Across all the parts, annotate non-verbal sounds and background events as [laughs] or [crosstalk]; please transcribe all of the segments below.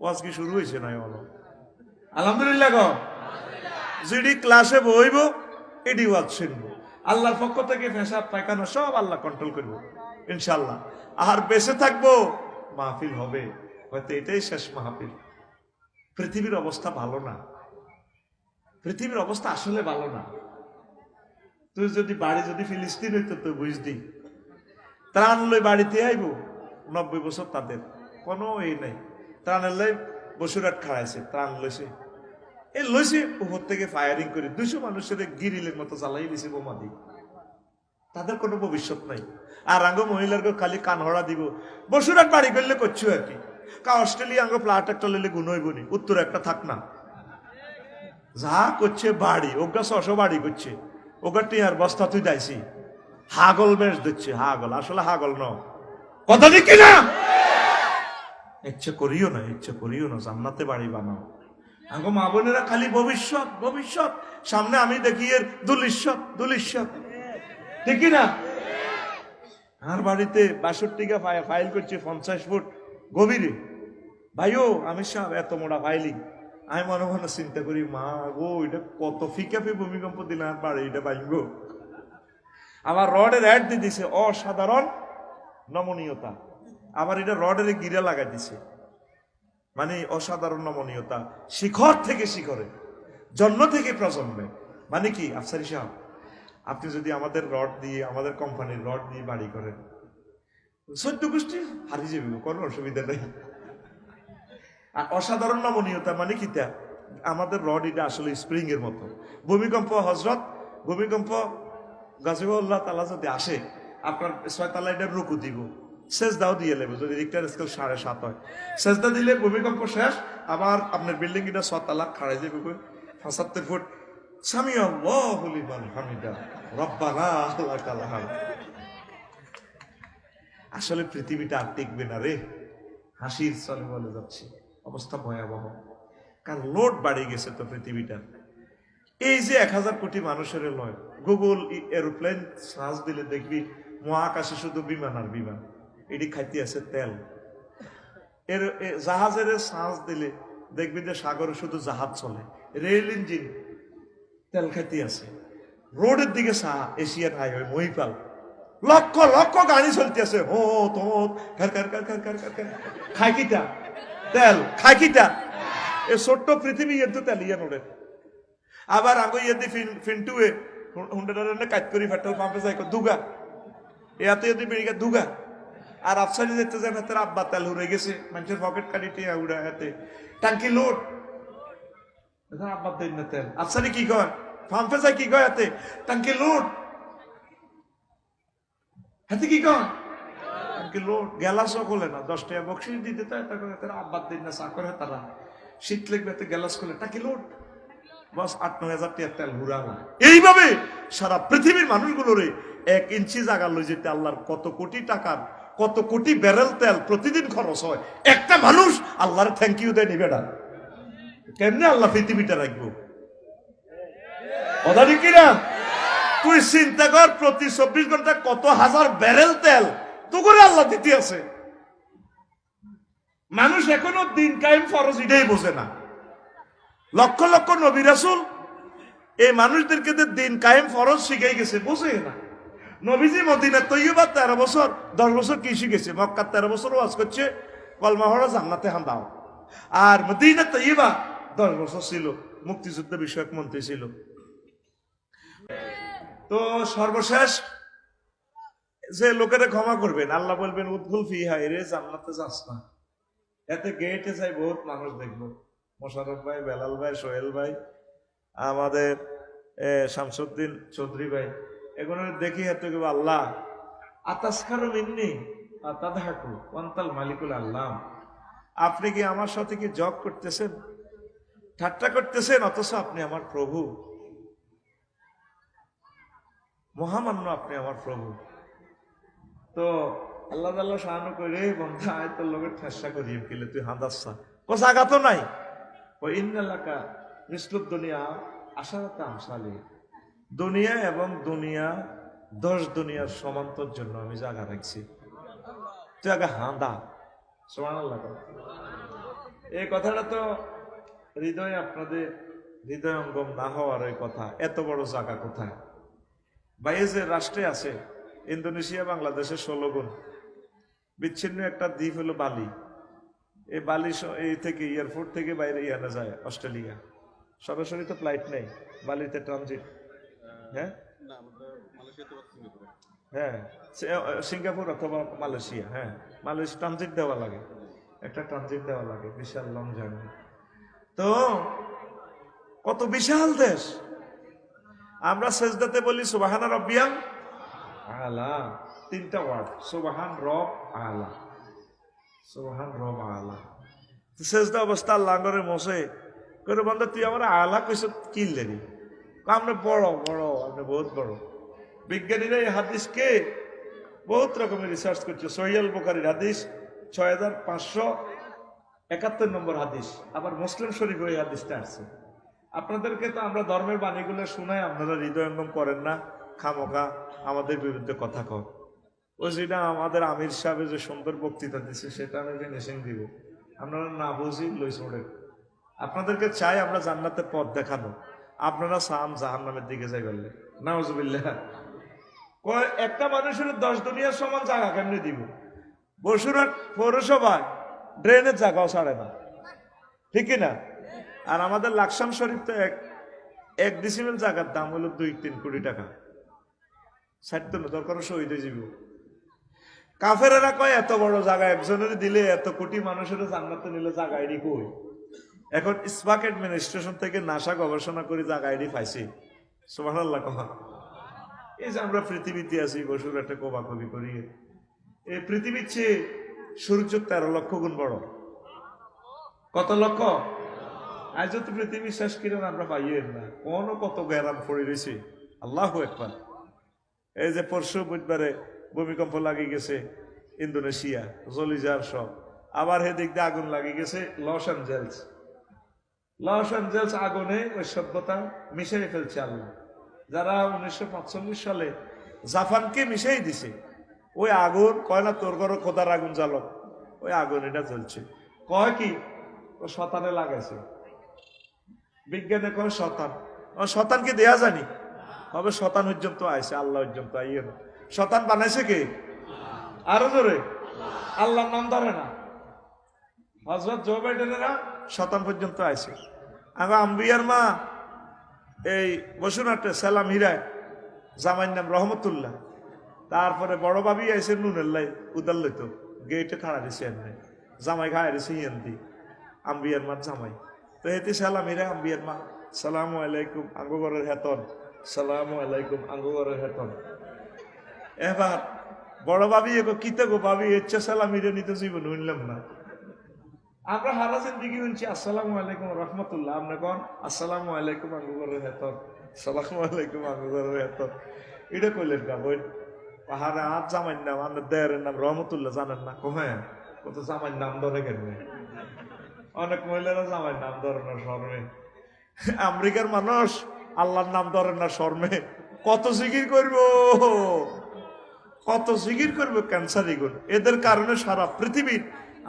ওয়াজ কি শুরু হয়েছে নাই বলো আলহামদুলিল্লাহ গো। যেটি ক্লাসে বইব এটি ওয়াজ শুনব। আল্লাহর পক্ষ থেকে ফেসাব পায়খানা সব আল্লাহ কন্ট্রোল করব। ইনশাল্লাহ আর বেঁচে থাকব মাহফিল হবে। হয়তো এটাই শেষ মাহফিল। পৃথিবীর অবস্থা ভালো না। পৃথিবীর অবস্থা আসলে ভালো না। তুই যদি বাড়ি যদি ফিলিস্তিন হইতো তুই বুঝতি। ত্রাণ লই বাড়িতে আইব নব্বই বছর তাদের। কোনো এই নাই। ত্রাণের লই বসুরাট খাড়াইছে, ত্রাণ লইছে এই লইছে উপর থেকে ফায়ারিং করে দুইশো মানুষের গিরিলের মতো জ্বালাই দিছে বোমা দিয়ে। তাদের কোনো ভবিষ্যৎ নাই। আর আঙ্গ মহিলার খালি কানহড়া দিব। বসুরাট বাড়ি করলে করছ আর কি? কা অস্ট্রেলিয়া আঙ্গ প্লাট একটা লইলে গুণ হইব নি? উত্তর একটা থাক না। যা করছে বাড়ি, ওগা ছশো বাড়ি করছে। ওগা টিয়ার বস্তা তুই দাইছি। হাগল বেশ দিচ্ছে হাগল। আসলে হাগল ন কথা দেখি না ইচ্ছে করিও না, ইচ্ছে করিও না জান্নাতে বাড়ি বানাও আঙ্গ মা বোনেরা খালি ভবিষ্যৎ ভবিষ্যৎ, সামনে আমি দেখি এর দুলিশ্বত দুলিশ্বত ঠিক না? আর বাড়িতে বাষট্টি গা ফাইল করছে পঞ্চাশ ফুট গভীরে। ভাইও, আমি সব এত মোটা ফাইলিং আমি মনে মনে চিন্তা করি, মা গো, এটা কত ফিকাফি ভূমিকম্প দিলে আর বাড়ি, এটা বাইব আমার রডের অ্যাড দিয়ে দিছে, অসাধারণ নমনীয়তা। আবার এটা রডের গিরা লাগাই দিছে। মানে অসাধারণ নমনীয়তা। শিখর থেকে শিখরে, জন্ম থেকে প্রজন্মে। মানে কি, আফসারি সাহেব, আপনি যদি আমাদের রড দিয়ে, আমাদের কোম্পানির রড দিয়ে বাড়ি করেন সদ্য গোষ্ঠী হারিয়ে যাবে, কোনো অসুবিধা নেই। আর অসাধারণ নমনীয়তা মানে কি তা? আমাদের রড এটা আসলে স্প্রিং এর মতো। ভূমিকম্প হজরত, ভূমিকম্প গাজিবুল্লাহ তালা যদি আসে, আপনার ছয়তলা এটা রুকু দিব। সেজদাও দিয়ে নেবে যদি রিক্টার স্কেল সাড়ে সাত হয়। সেজদা দিলে ভূমিকম্প শেষ, আবার আপনার বিল্ডিং এটা ছতলা খাড়াই যাবে পঁচাত্তর ফুট সামি আল্লাহ হামিদা। রব্বানা আসলে পৃথিবীটা আর টিকবে না রে। হাসির চলে বলে যাচ্ছে। অবস্থা ভয়াবহ। কারণ লোড বাড়ি গেছে তো পৃথিবীটা। এই যে এক হাজার কোটি মানুষের লয় গুগল এরোপ্লেন সার্চ দিলে দেখবি, মহাকাশে শুধু বিমান আর বিমান। এটি খাইতে আছে তেল। এর জাহাজের সার্চ দিলে দেখবেন যে সাগরে শুধু জাহাজ চলে, রেল ইঞ্জিন তেল খাইতে আছে। রোডের দিকে সা এশিয়ান হাইওয়ে, মহিপাল, লক্ষ লক্ষ গাড়ি চলতে আছে। হো তো কার কার কার কার কার কার কার খাই কিটা? তেল, খাই কিটা? এ ছোট্ট পৃথিবী এর তো তেল ইয়ে নোড়ে আবার আগে ইয়ে দি ফিন্টুয়ে হুন্ডারে কাজ করি, পেট্রোল পাম্পে যাই দুগা। ইয়াতে যদি দুগা। আর আফসারি যেতে যায় না, তার আব্বা তেল উড়ে গেছে। মানুষের পকেট কাটি উড়া হাতে। টাঙ্কি দেন না তেল। কি কয়? যায় কি কয় হাতে? হাতে কি কয়? না দিতে তার শীত তেল এইভাবে সারা পৃথিবীর মানুষগুলোরে এক ইঞ্চি জায়গা লই যেতে আল্লাহর কত কোটি টাকার কত কোটি ব্যারেল তেল প্রতিদিন খরচ হয়। একটা মানুষ আল্লাহর থ্যাংক ইউ দেয় নিবে না। কেমনে আল্লাহ পৃথিবীটা রাখব? কথা তুই চিন্তা কর, প্রতি চব্বিশ ঘণ্টা কত হাজার ব্যারেল তেল তো করে আল্লাহ দিতে আছে। মানুষ এখনও দিন কায়েম ফরজ এটাই বোঝে না। লক্ষ লক্ষ নবী রাসুল এই মানুষদেরকে দিন কায়েম ফরজ শিখাই গেছে, বোঝে না। নবীজি মদিনা তৈবা তেরো বছর, দশ বছর কি শিখেছে মক্কা তেরো বছর ওয়াজ করছে কলমাহরা জান্নাতে হান্দাও আর মদিনা তৈবা দশ বছর ছিল মুক্তিযুদ্ধ বিষয়ক মন্ত্রী ছিল। তো সর্বশেষ, যে লোকেরা ক্ষমা করবেন, আল্লাহ বলবেন উদ্গুল ফি হাই রে জান্নাতে যাস না। এতে গেটে যাই বহুত মানুষ দেখব। মোশারফ ভাই, বেলাল ভাই, সোহেল ভাই, আমাদের শামসুদ্দিন চৌধুরী ভাই। এগুলো দেখি এত কেউ আল্লাহ? আতাসকার মালিকুল আল্লাহ আপনি কি আমার সাথে কি জব করতেছেন? ঠাট্টা করতেছেন? অথচ আপনি আমার প্রভু। মহামান্য আপনি আমার প্রভু। তো আল্লাহ আল্লাহ সাহানো করে বন্ধা আয় তোর লোকের ঠেসা করিয়ে গেলে তুই হাঁদাসা কোস আঘাত নাই। ও ইন্নালাকা মিসলুদ দুনিয়া আশারাতা আমসালে দুনিয়া এবং দুনিয়া, দশ দুনিয়ার সমান্তর জন্য আমি জায়গা রাখছি। তুই আগে হাঁদা এই কথাটা তো হৃদয়ে আপনাদের হৃদয়ঙ্গম না হওয়ার ওই কথা, এত বড় জায়গা কোথায়? বা এই যে রাষ্ট্রে আছে, ইন্দোনেশিয়া বাংলাদেশের ষোলো গুণ। বিচ্ছিন্ন একটা দ্বীপ হলো বালি। এই বালি এই থেকে এয়ারপোর্ট থেকে বাইরে ইয়ানা যায়, অস্ট্রেলিয়া। সরাসরি তো ফ্লাইট নেই, বালিতে ট্রানজিট হ্যাঁ? হ্যাঁ সিঙ্গাপুর অথবা মালয়েশিয়া হ্যাঁ। মালয়েশিয়া ট্রানজিট দেওয়া লাগে একটা ট্রানজিট দেওয়া লাগে বিশাল লং জার্নি তো কত বিশাল দেশ। আমরা সেজদাতে বলি সুবাহানা রব্বিয়াল আলা তিনটা ওয়ার্ড সুবাহান রব আলা। সুবাহান রব আলা। সেজদা অবস্থা লাঙ্গরে মশে করে বন্ধ তুই আমার আলা কইস কি লেগে আপনি বড় বড় আপনি বহুত বড়। বিজ্ঞানীরা এই হাদিসকে বহুত রকমের রিসার্চ করছে। সহিয়াল বোকারির হাদিস, ছয় হাজার পাঁচশো একাত্তর নম্বর হাদিস। আবার মুসলিম শরীফ ওই হাদিসটা আসছে আপনাদেরকে তো আমরা ধর্মের বাণীগুলো শুনাই, আপনারা হৃদয়ঙ্গম করেন না। খামোকা আমাদের বিরুদ্ধে কথা কর ও যেটা আমাদের আমির সাহেব যে সুন্দর বক্তৃতা দিচ্ছে সেটা আমি ফিনিশিং দিব। আপনারা না বুঝি লই ওঠেন আপনাদেরকে চাই আমরা জান্নাতের পথ দেখানো। আপনারা সাম জাহান নামের দিকে যাই বললে নাউজুবিল্লাহ। কয়, একটা মানুষের দশ দুনিয়ার সমান জায়গা কেমনে দিব? বসুরহাট পৌরসভায় ড্রেনের জায়গাও ছাড়ে না। ঠিক না? আর আমাদের লাকসাম শরীফ তো এক এক ডিসিমেল জায়গার দাম হলো দুই, তিন কোটি টাকা। ছাড়তো না দরকার শহীদ হয়ে যাব কাফেরেরা কয়, এত বড় জায়গা, একজনের দিলে এত কোটি মানুষের জান্নাতে নিলে জায়গা আইডি কই? এখন ইসবাক অ্যাডমিনিস্ট্রেশন থেকে নাসা গবেষণা করে জায়গা আইডি পাইছি। সুবহানাল্লাহ, কমা। এই যে আমরা পৃথিবীতে আছি, বসুর একটা কোবা কবি করি। এই পৃথিবীর চেয়ে সূর্য তেরো লক্ষ গুণ বড়। কত লক্ষ? আজ তো পৃথিবী শেষ কিরণ আমরা পাইয়েন না। কোন কত গ্যারাম পড়ে রয়েছে। আল্লাহ একবার। এই যে পরশু বুধবারে ভূমিকম্প লাগিয়ে গেছে ইন্দোনেশিয়া, জলিজার সব। আবার হেদিক দিয়ে আগুন লাগিয়ে গেছে লস অ্যাঞ্জেলস। লস অ্যাঞ্জেলস আগুনে ওই সভ্যতা মিশিয়ে ফেলছে আল্লাহ। যারা উনিশশো সালে জাপানকে মিশাই দিছে, ওই আগুন কয় না, তোর ঘরে খোদার আগুন জ্বালক ওই আগুন এটা জ্বলছে। কয় কি? ও শতানে লাগাইছে। বিজ্ঞানে কয় শতান। ও শতানকে দেয়া জানি হবে শতান পর্যন্ত আইছে, আল্লাহ পর্যন্ত আইয়ে শতান বানাইছে কে? আরও জোরে। আল্লাহর নাম ধরে না। হজরত জো বাইডেনেরা শতান পর্যন্ত আইছে। আগে আম্বিয়ার মা, এই বসুনাটে সালাম হিরায় জামাইর নাম রহমতুল্লাহ। তারপরে বড় ভাবি আইসে নুনের লাই উদাল লইতো। গেটে খাড়া দিছে এমনি। জামাই খায় দিছে হিয়ান্দি আম্বিয়ার মার জামাই। তো হেতি সালাম হিরা আম্বিয়ার মা, সালামু আলাইকুম আঙ্গুগরের হেতন। সালাম আলাইকুম আঙ্গুগরের হেতন। এবার বড় ভাবি এগো, কিতে গো ভাবি ইচ্ছে সালাম হিরে নিতে জীবন উনলাম না। আমরা হারা জিন্দিগি শুনছি আসসালামু আলাইকুম রহমতুল্লাহ। আপনি কন? আসসালামু আলাইকুম আঙ্গুগরের হেতন সালামু আলাইকুম আঙ্গুগরের হেতন এটা কইলেন গা বই? পাহাড়ে আর জামাইর নাম আপনার দেয়ের নাম রহমতুল্লাহ জানেন না? কমে কত জামাইর নাম ধরে কেন? অনেক মহিলারা জামাইর নাম ধরে না, শর্মে। আমেরিকার মানুষ, আল্লাহর নাম ধরে না, শর্মে। কত জিকির করব? কত জিকির করবে, ক্যান্সার এগুন এদের কারণে সারা পৃথিবীর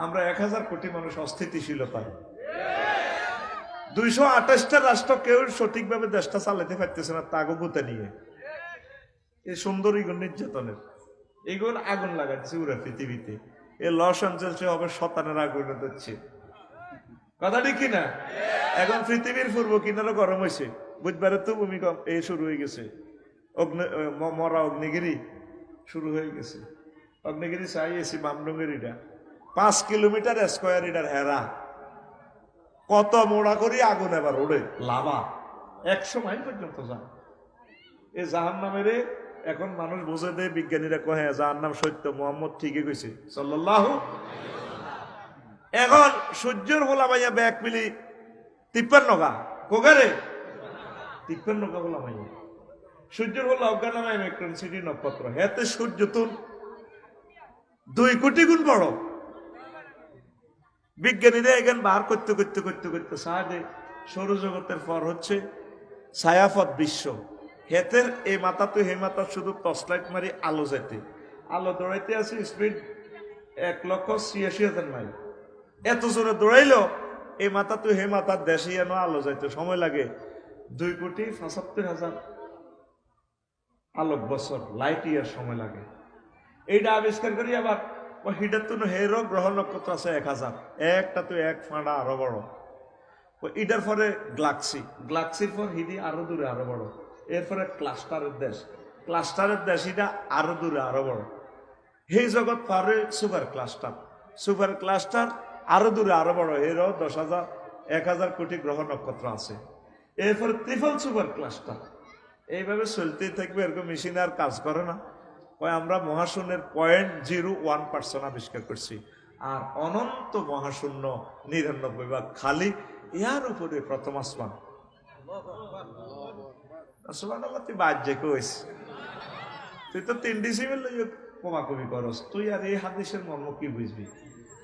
আমরা এক হাজার কোটি মানুষ অস্থিতিশীলতায় দুইশো আঠাশটা রাষ্ট্র কেউ সঠিকভাবে দেশটা চালাতে পারতেছে না তাগো গুতে নিয়ে। এই সুন্দর ইগুন নির্যাতনের। এগুন আগুন লাগাচ্ছে পুরো পৃথিবীতে। এ লস অঞ্চলসে হবে শতানের আগুন হচ্ছে কথা ঠিক কিনা এখন পৃথিবীর পূর্ব কিনারা গরম হয়েছে। বুধবারে তো ভূমিকম্প এই শুরু হয়ে গেছে। অগ্নি মরা অগ্নিগিরি শুরু হয়ে গেছে। অগ্নিগিরি চাই এসি মামডঙ্গিরিটা পাঁচ কিলোমিটার স্কোয়ার ইটার হেরা কত মোড়া করি আগুন এবার ওড়ে, লাভা। একশো মাইল পর্যন্ত যান। এই জাহান নামের এখন মানুষ বুঝে দেয়, বিজ্ঞানীরা কহে জাহান নাম সত্য, মোহাম্মদ ঠিকই কইছে। সাল্লাহ এখন সূর্যের হোলা মাইয়া ব্যাগ মিলি তিপ্পান্ন গা। কোগারে তিপ্পান্ন গা হোলা মাইয়া। সূর্যের হোলা অজ্ঞান নামে সিটি নক্ষত্র। হেতে সূর্য তুন। দুই কোটি গুণ বড়। বিজ্ঞানীরা এখান বার করতে করতে করতে করতে সাহায্যে সৌরজগতের পর হচ্ছে ছায়াফত বিশ্ব। হেতের এই মাথা তো, হে মাথা শুধু টর্চ লাইট মারি আলো যেতে আলো দৌড়াইতে আছে স্পিড এক লক্ষ ছিয়াশি হাজার মাইল। এত জোরে দৌড়াইলো, এই মাথা তো, হে মাথার দেশে এনো আলো যাইতে সময় লাগে। দুই কোটি পঁচাত্তর হাজার আলোক বছর লাইট ইয়ার সময় লাগে। এইটা আবিষ্কার করি আবার ওই হিটার তো হেরো গ্রহ নক্ষত্র আছে এক হাজার। একটা তো এক ফাঁড়া আরও বড়। ও ইটার পরে গ্লাক্সি। গ্লাক্সির পর হিদি আরও দূরে, আরও বড়। এরপরে ক্লাস্টারের দেশ। ক্লাস্টারের দেশ এটা আরও দূরে, আরও বড়। এই জগৎ পারে সুপার ক্লাস্টার। সুপার ক্লাস্টার আরও দূরে, আরও বড়। এরও দশ হাজার, এক হাজার কোটি গ্রহ নক্ষত্র আছে। এরপরে ত্রিফল সুপার ক্লাস্টার। এইভাবে চলতেই থাকবে, এরকম মেশিন আর কাজ করে না। আমরা মহাশূন্যের পয়েন্ট জিরো ওয়ান পার্সেন্ট আবিষ্কার করছি। আর অনন্ত মহাশূন্য নিরানব্বই ভাগ খালি, ইয়ার উপরে প্রথম আসমান। আসমান তুই বাদ যে কইস। তুই তো তিন করস। তুই আর এই হাদিসের মর্ম কি বুঝবি?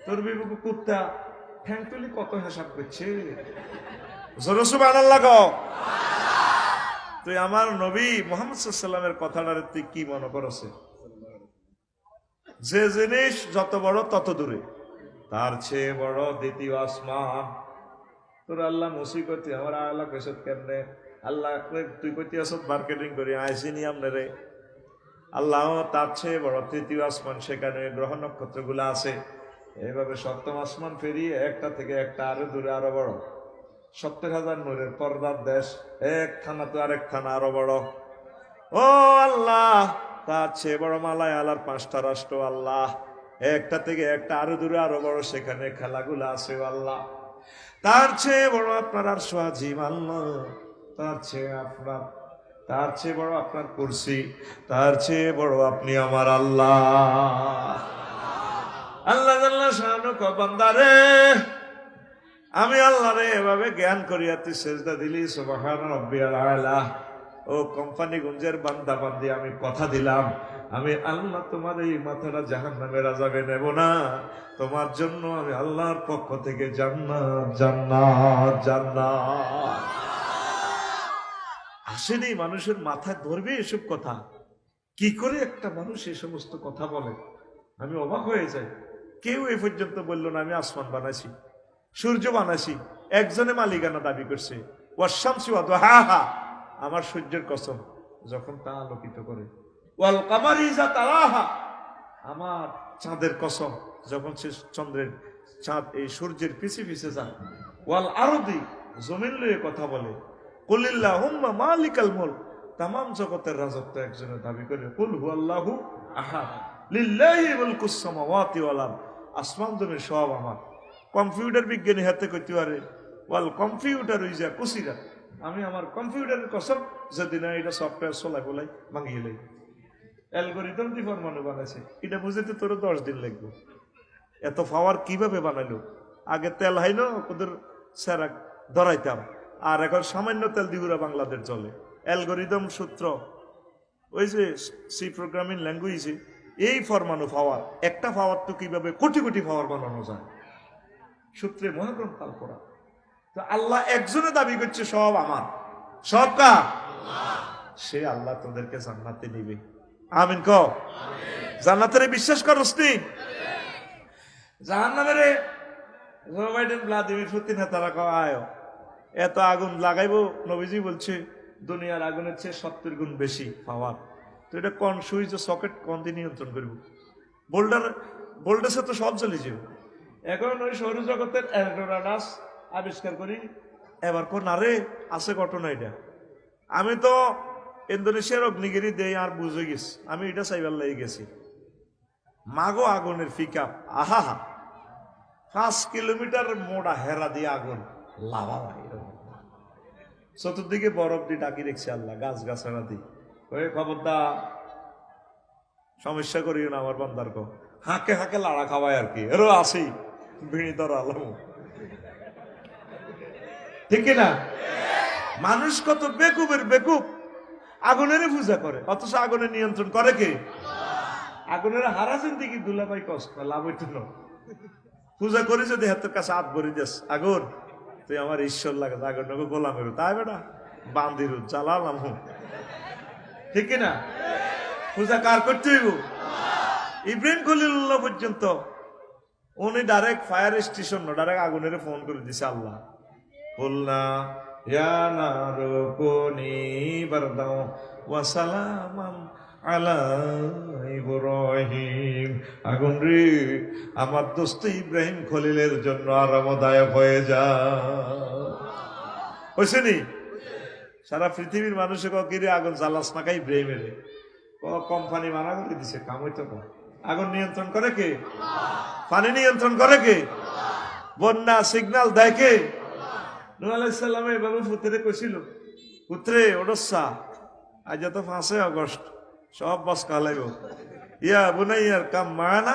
তোর কুত্তা কত করছে? তুই আমার নবী মোহাম্মদ সাল্লামের তুই কি মনে করছে যে জিনিস যত বড়, তত দূরে। তার চেয়ে বড় দ্বিতীয় আসমান। তোর আল্লাহ মুসি করতে, আমার আল্লাহ কইসত কেমনে? আল্লাহ তুই কইতে আসত মার্কেটিং করি আইসি নি রে। আল্লাহ তার চেয়ে বড় তৃতীয় আসমান, সেখানে গ্রহ নক্ষত্রগুলো আছে। এইভাবে সপ্তম আসমান ফেরিয়ে একটা থেকে একটা আরও দূরে আরও বড়। সত্তর হাজার নূরের পর্দার দেশ এক থানা তো আরেক থানা আরও বড়। ও আল্লাহ! তার চেয়ে বড় মালায় আলার পাঁচটা রাষ্ট্র আল্লাহ। একটা থেকে একটা আরও দূরে আরও বড়, সেখানে খেলাগুলো আছে আল্লাহ। তার চেয়ে বড় আপনার আর সোয়াজিম আল্লাহ তার চেয়ে আপনার, তার চেয়ে বড় আপনার কুরসি। তার চেয়ে বড় আপনি আমার আল্লাহ। আল্লাহ আল্লাহ শাহানু বান্দারে আমি আল্লাহ রে এভাবে জ্ঞান করিয়া তুই সেজদা দিলি সুবহান রাব্বিয়াল ও কোম্পানি গুঞ্জের বান্দা বান্দি আমি কথা দিলাম। আমি আল্লাহ তোমার এই মাথাটা জাহান নামে রাজাবে নেব না। তোমার জন্য আমি আল্লাহর পক্ষ থেকে জান্নাত জান্নাত জান্নাত। আসেনি, মানুষের মাথায় ধরবে এসব কথা। কি করে একটা মানুষ এই সমস্ত কথা বলে? আমি অবাক হয়ে যাই। কেউ এ পর্যন্ত বলল না, আমি আসমান বানাইছি, সূর্য বানাইছি, একজনে মালিকানা দাবি করছে। ওয়াশামসি ওয়া দুহাহা আমার সূর্যের কসম যখন তা আলোকিত করে। ওয়াল কামারি ইজা তারাহা। আমার চাঁদের কসম যখন সে চন্দ্রের চাঁদ এই সূর্যের পিছে পিছে যায়। ওয়াল আরদি জমিন লয়ে কথা বলে। কুলিল্লাহ হুম্মা মালিকাল মুল তাম জগতের রাজত্ব একজনে দাবি করে কুল হু আল্লাহু আহাদ। লিল্লাহি মুলকুস সামাওয়াতি ওয়াল আরদ। আসমান জমিন সব আমার। কম্পিউটার বিজ্ঞানী হাতে করতে পারে ওয়াল কম্পিউটার যায় কুসিরা। আমি আমার কম্পিউটারের কসম, যদি না, এটা সফটওয়্যার চলাই বলাই ভাঙিয়ে লাই অ্যালগোরিদম দি ফরমানো বানাইছে। এটা বুঝতে তোর দশ দিন লাগবে। এত পাওয়ার কীভাবে বানাইলো? আগে তেল হাইনো ওদের স্যারা ধরাইতাম। আর এখন সামান্য তেল দিগুরা বাংলাদেশ চলে অ্যালগোরিদম সূত্র। ওই যে সি প্রোগ্রামিং ল্যাঙ্গুয়েজে এই ফরমানো পাওয়ার একটা পাওয়ার তো কীভাবে কোটি কোটি পাওয়ার বানানো যায়? সূত্রে মহাগ্রন্থ কাল করা। আল্লাহ একজনে দাবি করছে, সব আমার। সব কা সে আল্লাহ তোদেরকে জান্নাতে নিবে আমিন ক জান্নাতের বিশ্বাস করস নি জাহান্নামের জো বাইডেন ভ্লাদিমির পুতিন তারা কয় এত আগুন লাগাইবো, নবীজি বলছে, দুনিয়ার আগুনের চেয়ে সত্তর গুণ বেশি পাওয়ার। তো এটা কোন সুইচ সকেট কোন দিয়ে নিয়ন্ত্রণ করব? বোল্ডার বোল্ডাসে তো সব চলে যাবে। এখন ওই সৌরজগতের অ্যান্ডোরাডাস আবিষ্কার করি, এবার কোন আরে আছে ঘটনা এটা? আমি তো ইন্দোনেশিয়ার অগ্নিগিরি দেই আর বুঝে গেছি, আমি এটা চাইবার লেগে গেছি। মাগো আগুনের পিক আহা হা পাঁচ কিলোমিটার মোড়া হেরা দিয়ে আগুন, লাভা ভাই। চতুর্দিকে বরফ দিয়ে ডাকি রেখছে আল্লাহ গাছ গাছাড়া দি ওই খবরদার, সমস্যা করিও না আমার বান্দার কো হাঁকে হাঁকে লাড়া খাওয়ায় আর কি। এরও আসি বিড়ি ধর আলম। ঠিক না মানুষ কত বেকুবের বেকুব। আগুনের পূজা করে, অথচ আগুনের নিয়ন্ত্রণ করে কে? আগুনের হারাছেন দিকে দুলাভাই কষ্ট, লাভ পূজা করে যদি হাতের কাছে হাত ভরি দেস আগুন, তুই আমার ঈশ্বর লাগে আগুন গোলাম হইব। তাই বেটা বান্দির জ্বালালাম ঠিক না পূজা কার করতে হইব? ইব্রাহিম খলিল্লাহ পর্যন্ত, উনি ডাইরেক্ট ফায়ার স্টেশন ডাইরেক্ট আগুনের ফোন করে দিছে আল্লাহ। আগুন রে, আমার দোস্ত ইব্রাহিম খলিলের জন্য আরামদায়ক হয়ে যা। হয়েছে নি? সারা পৃথিবীর মানুষে কিরে আগুন জ্বালাস না কাই ইব্রাহিমের কোম্পানি মানা করে দিছে, কাম হইতো কম আগুন নিয়ন্ত্রণ করে কে? পানি নিয়ন্ত্রণ করে কে? বন্যা সিগন্যাল দেয় কে? নূহ আলাইসাল্লাম এভাবে পুত্রে কইছিল, পুত্রে ওডসা আজ তো পাঁচে আগস্ট, সব বাস কালাইব। ইয়া বুনাইয়ার কাম মানা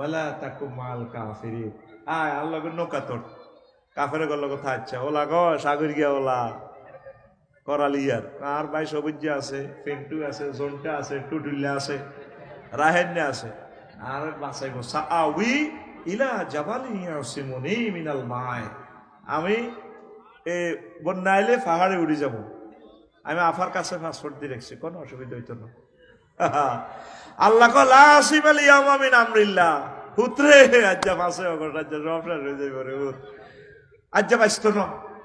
ওলা তাকু মাল কাফিরি আয়, আল্লাহ নৌকা তোর। কাফের গল্ল কথা আচ্ছা। ওলা গ, সাগর গিয়া ওলা। করালিয়ার আর ভাই সবুজ আছে পেন্টু আছে, জন্টা আছে, টুটুল্লা আছে, রাহেন্যা আছে। আর বাসাইব সাআউই ইলা জাবালি ইয়াসিমুনি মিনাল মায়। আমি এ বন্যা আইলে পাহাড়ে উড়ে যাব। আমি আফার কাছে পাসপোর্ট দিয়ে রেখেছি কোনো অসুবিধা হইতো না। [laughs] আল্লাহ কলা আসিম আলী আমিন আমরিল্লাহ পুত্রে আজ্জা ফাঁসে অগর আজ্জা শেষ হয়ে যাইব রে। আজ্জা বাইস্ত ন?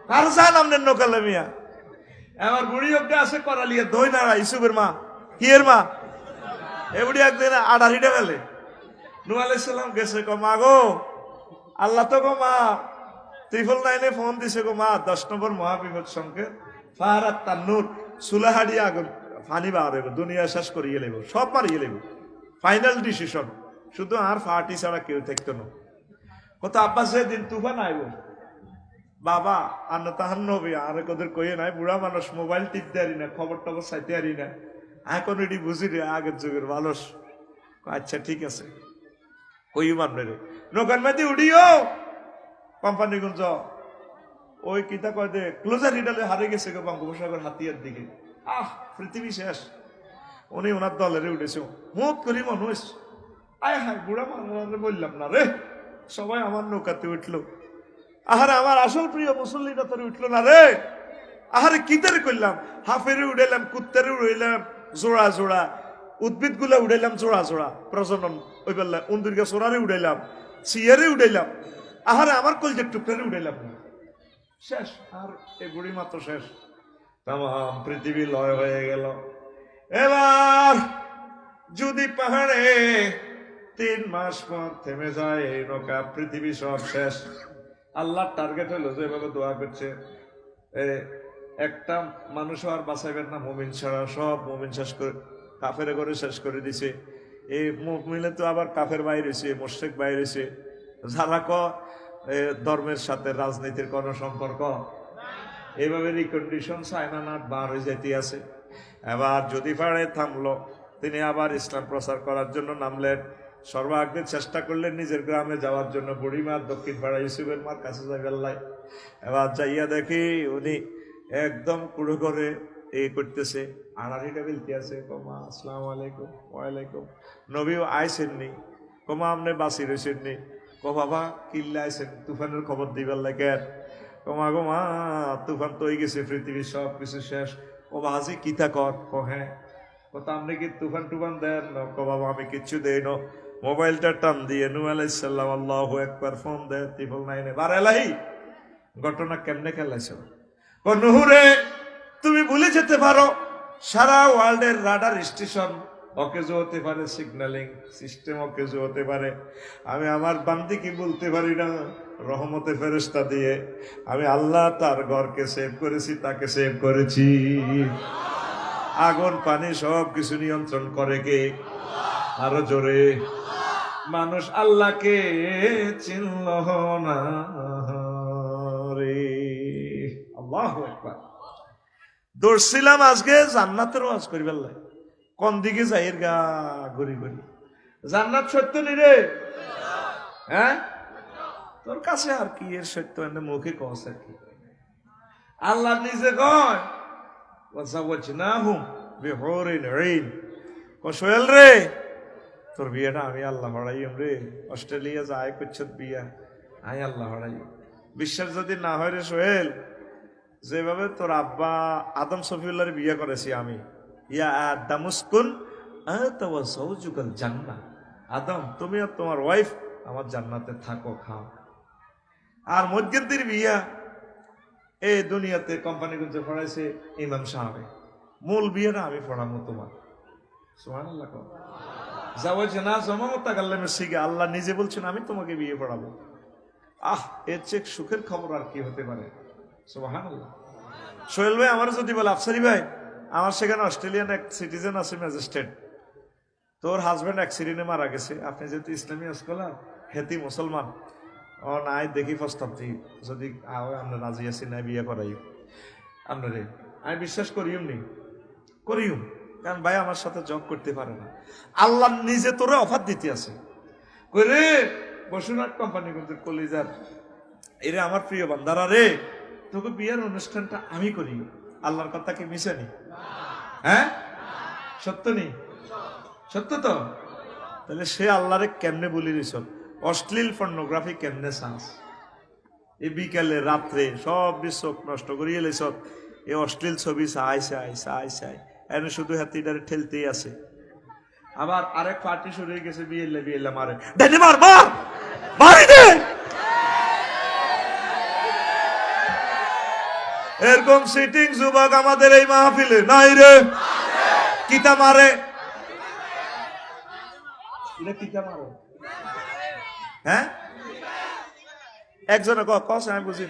কার জান আমনের নকালে মিয়া। আমার বুড়ি অব্দি আছে করালিয়া দই নাড়া ইসুবের মা কি এর মা এবড়ি একদিন আড়াহিটা গেলে নু আলাইসাল্লাম গেছে গো মা গো, আল্লাহ তো গো মা ত্রিফল নাইনে ফোন দিছে গো মা, দশ নম্বর মহাবিপদ সংকেত। ফাহারাত তান্নুর সুলাহাডি আগুন, ফানি বাড়ে দুনিয়া শেষ করিয়ে লেব, সব মারিয়ে লেব। ফাইনাল ডিসিশন শুধু আর ফাটি ছাড়া কেউ থাকতো না। কত আব্বাস দিন তুফান আইব। বাবা আর না তাহান নবী, আর কোদের কইয়ে নাই, বুড়া মানুষ মোবাইল টিপতে পারি না, খবর টবর চাইতে পারি না। এখন এটি বুঝি রে, আগের যুগের মানুষ। আচ্ছা ঠিক আছে। কই মানবে রে। নৌকার মাঝে উড়িও! কোম্পানি গুঞ্জ ওই কিতা কয় দে ক্লোজার হিডালে হারে গেছে গো বঙ্গোপসাগর হাতিয়ার দিকে আহ পৃথিবী শেষ। উনি ওনার দলেরে উঠেছে। মুখ করি মানুষ আয় হায় বুড়া মানুষ বললাম না রে সবাই আমার নৌকাতে উঠল। আহারে আমার আসল প্রিয় মুসল্লিরা তোর উঠল না রে আহারে কিতারে করলাম হাফেরে উড়াইলাম কুত্তারে উড়াইলাম জোড়া জোড়া উদ্ভিদগুলা উড়াইলাম জোড়া জোড়া প্রজনন ওই বেলা উন্দুর্গা সোরারে উড়াইলাম সিয়ারে উড়াইলাম আহারে, আমার কলজের টুকরারে উড়াইলাম না শেষ, আর এ বুড়ি মাত্র শেষ। তাম পৃথিবী লয় হয়ে গেল। এবার যদি পাহাড়ে তিন মাস পর থেমে যায় এই নৌকা, পৃথিবী সব শেষ। আল্লাহর টার্গেট হলো যে এভাবে দোয়া করছে। একটা মানুষ আর বাঁচাইবেন না, মুমিন ছাড়া সব মুমিন শেষ করে, কাফের করে শেষ করে দিছে। এই মুমিনে তো আবার কাফের বাইরেছে মোশেক বাইরে হয়েছে যারা ক ধর্মের সাথে রাজনীতির কোনো সম্পর্ক? এইভাবে রিকন্ডিশন চায়না নাট বার হয়ে যেতে আছে। এবার যদি পারে থামলো। তিনি আবার ইসলাম প্রচার করার জন্য নামলেন। সর্বাগ্রে চেষ্টা করলেন নিজের গ্রামে যাওয়ার জন্য। বুড়িমার দক্ষিণ পাড়া ইউসুফের মার কাছে যাইবেল্লাই এবার যাইয়া দেখি উনি একদম কুড়ো করে এই করতেছে। আড়াড়িটা বলতে আছে। কমা, আসসালাম আলাইকুম, ওয়ালাইকুম। নবীও আইসেননি কমা আপনি বাসি রয়েছেননি কো বাবা, কিল্লা আইসেন তুফানের খবর দিবার লাগে। গো মা, তুফান তো গেছে, পৃথিবীর সব কিছু শেষ। ও বাজি কিতা কর? কো হ্যাঁ। কত আপনি কি তুফান টুফান দেন? কো বাবা, আমি কিচ্ছু দেই না। মোবাইলটা টান দিয়ে নু আলাইসাল্লাম আল্লাহ একবার ফোন দেয় ত্রিপল নাইনে। বার এলাহি, ঘটনা কেমনে খেলাইছ? ও নুহুরে তুমি ভুলে যেতে পারো। সারা ওয়ার্ল্ডের রাডার স্টেশন অকেজো হতে পারে সিগন্যালিং সিস্টেম অকেজো হতে পারে। আমি আমার বান্দিকে বলতে পারি না, রহমতে ফেরেস্তা দিয়ে, আমি আল্লাহ তার ঘরকে সেভ করেছি, তাকে সেভ করেছি। আগুন, পানি সব কিছু নিয়ন্ত্রণ করে কে? আরও জোরে। মানুষ আল্লাহকে চিনল না রে। আল্লাহ দৌড়ছিলাম আজকে জান্নাতের ওয়াজ করিবার বেল্লাই কোন দিকে যাইয়ের গা ঘুরি ঘুরি। জান্নাত সত্য নি রে? হ্যাঁ? তোর কাছে আর কি এর সত্য? এনে মুখে কস আর কি আল্লাহ নিজে কয় ওয়াজাওয়াজনাহুম বিহুরিন ঈন কো সোহেল রে, তোর বিয়েটা আমি আল্লাহ হড়াইম রে। অস্ট্রেলিয়া যায় করছ বিয়া। আমি আল্লাহ হড়াইম বিশ্বাস যদি না হয় রে সোহেল, যেভাবে তোর আব্বা আদম সফিউল্লাহর বিয়ে করেছি আমি ইয়া আদামুসকুন সৌজুকাল জান্নাহ। আদম, তুমি আর তোমার ওয়াইফ আমার জান্নাতে থাকো, খাও। আর মধ্যন্তির বিয়া এই দুনিয়াতে কোম্পানি গুনতে পড়াইছে, ইমাম সাহেব, মূল বিয়েটা আমি পড়াবো তোমার। সোহান আল্লাহ যা বলছে না জমামতা গাল্লামের শিখে আল্লাহ নিজে বলছেন, আমি তোমাকে বিয়ে পড়াবো। আহ, এর চেয়ে সুখের খবর আর কি হতে পারে? সোহান আল্লাহ সোহেল ভাই আমার যদি বলে, আফসারি ভাই আমার সেখানে অস্ট্রেলিয়ান এক সিটিজেন আছে ম্যাজিস্ট্রেট তোর হাজব্যান্ড অ্যাক্সিডেন্টে মারা গেছে। আপনি যেহেতু ইসলামী স্কলার হেতি মুসলমান ও নাই দেখি প্রস্তাব দিই। যদি আমরা রাজি আছি না বিয়ে করাই আপনারে আমি বিশ্বাস করিও নি। করিও। কারণ ভাই আমার সাথে জব করতে পারে না। আল্লাহ নিজে তোরে অফার দিতে আছে। রে বসুনাথ কোম্পানি কিন্তু কলিজার। এরে আমার প্রিয় বান্দারা রে, তোকে বিয়ের অনুষ্ঠানটা আমি করি আল্লাহর কথা কি মিশে নি? হ্যাঁ? সত্য নি? সত্য তো? তাহলে সে আল্লাহরে কেমনে বলি দিছ অশ্লীল পর্নোগ্রাফি কেমনে চান্স এই বিকালে, রাত্রে, সব বিশ্ব নষ্ট করিয়ে লেছ। এ অশ্লীল ছবি চাই চাই চাই চাই এনে শুধু হাতিটারে ঠেলতেই আছে। আবার আরেক পার্টি হয়ে গেছে, বিয়ে বিয়ে মারে। মার মার! মারি দে! এরকম সিটিং যুবক আমাদের এই মাহফিলে নাই রে। কিতা মারে? হ্যাঁ? একজনে ক কস আমি বুঝি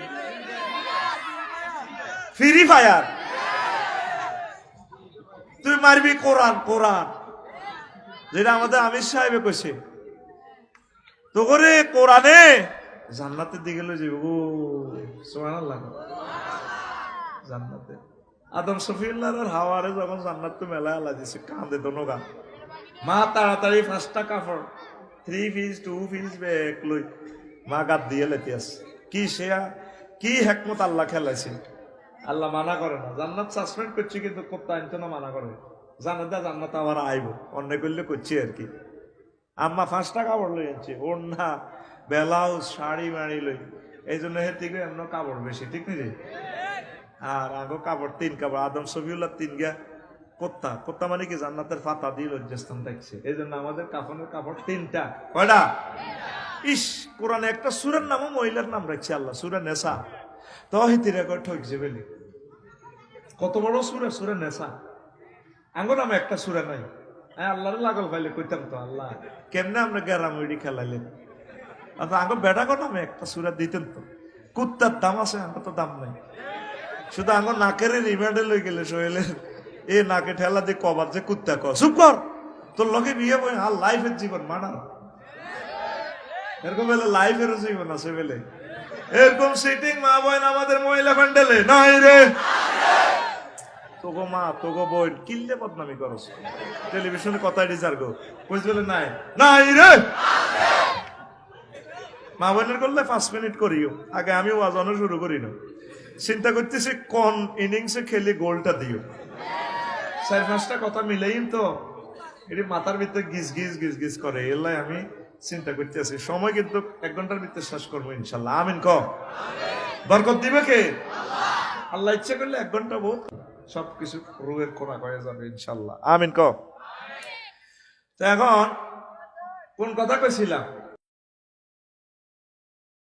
ফ্রি ফায়ার তুই মারবি কোরআন কোরআন। যেটা আমাদের আমির সাহেবে কইছে। তো করে কোরআনে জান্নাতের দিকে লই যাবে ও সুবহানাল্লাহ। জান্নাতে। আদম সফিউল্লাহর হাওয়ারে যখন জান্নাত তো মেলা আলা দিছে, কাঁদে তো নগা মা, তাড়াতাড়ি পাঁচটা কাপড় three piece two piece bag লই। মা গাত দিয়ে লেতে আছে। কি সেয়া, কি হেকমত আল্লাহ খেলাইছে? আল্লাহ মানা করে না। জান্নাত সাসপেন্ড করছি কিন্তু কোপ্তা আনতে না মানা করে। জান্নাত দা জান্নাত আবার আইব। অন্যায় করলে করছি আর কি। আম্মা পাঁচটা কাপড় লই আনছে, ওড়না, ব্লাউজ, শাড়ি, মাড়ি লই। এই জন্য হে থেকে এমন কাপড় বেশি, ঠিক নেই আর আগো কাপড় তিন কাপড়, আদম সবিউল্লাহ তিন গা কোত্তা কোত্তা মানে কি? জান্নাতের ফাতা দিয়ে লজ্জাস্থান দেখছে এই জন্য আমাদের কাফনের কাপড় তিনটা। কয়টা? ইস, কোরআনে একটা সুরের নামও মহিলার নাম রাখছে আল্লাহ, সুরে নেশা। তহিতি রেকর্ড ঠকছে বেলি। কত বড় সুরে? সুরে নেশা। আঙ্গ নামে একটা সুরে নাই। হ্যাঁ আল্লাহর লাগল পাইলে কইতাম তো, আল্লাহ। কেমনে আমরা গ্যারাম ওইডি খেলাইলেন? আচ্ছা আঙ্গ বেটা কো নামে একটা সুরে দিতেন তো। কুত্তার দাম আছে, আঙ্গ তো দাম নাই। শুধু আঙ্গ নাকের রিমান্ডে লই গেলে সোহেলের এ নাকে ঠেলা দিয়ে কবার যে কুত্তা কর চুপ কর, তোর লগে বিয়ে বই, আর লাইফের জীবন, মানা। এরকম বেলে লাইফেরও জীবন আছে বেলে। এরকম সিটিং মা বোন আমাদের মহিলা প্যান্ডেলে নাই রে। তোগো মা, তোগো বোন, কিল্লে বদনামি করস। টেলিভিশনে কথা ডিজার গো। বুঝতে বলে নাই? নাই রে! মা বোনের করলে পাঁচ মিনিট করিও। আগে আমি ওয়াজানো শুরু করি না। চিন্তা করতেছি, কোন ইনিংসে খেলি গোলটা দিও। চার পাঁচটা কথা মিলেই তো। এটি মাথার ভিতরে গিজ গিজ গিজ গিজ করে। এলাই আমি চিন্তা করতে আছি। সময় কিন্তু এক ঘণ্টার ভিতরে শেষ করব ইনশাল্লাহ। আমিন ক বরকত দিবে কে? আল্লাহ ইচ্ছে করলে এক ঘণ্টা বহুত সবকিছু রোগের কোনা হয়ে যাবে ইনশাল্লাহ। আমিন ক তো এখন কোন কথা কইছিলাম?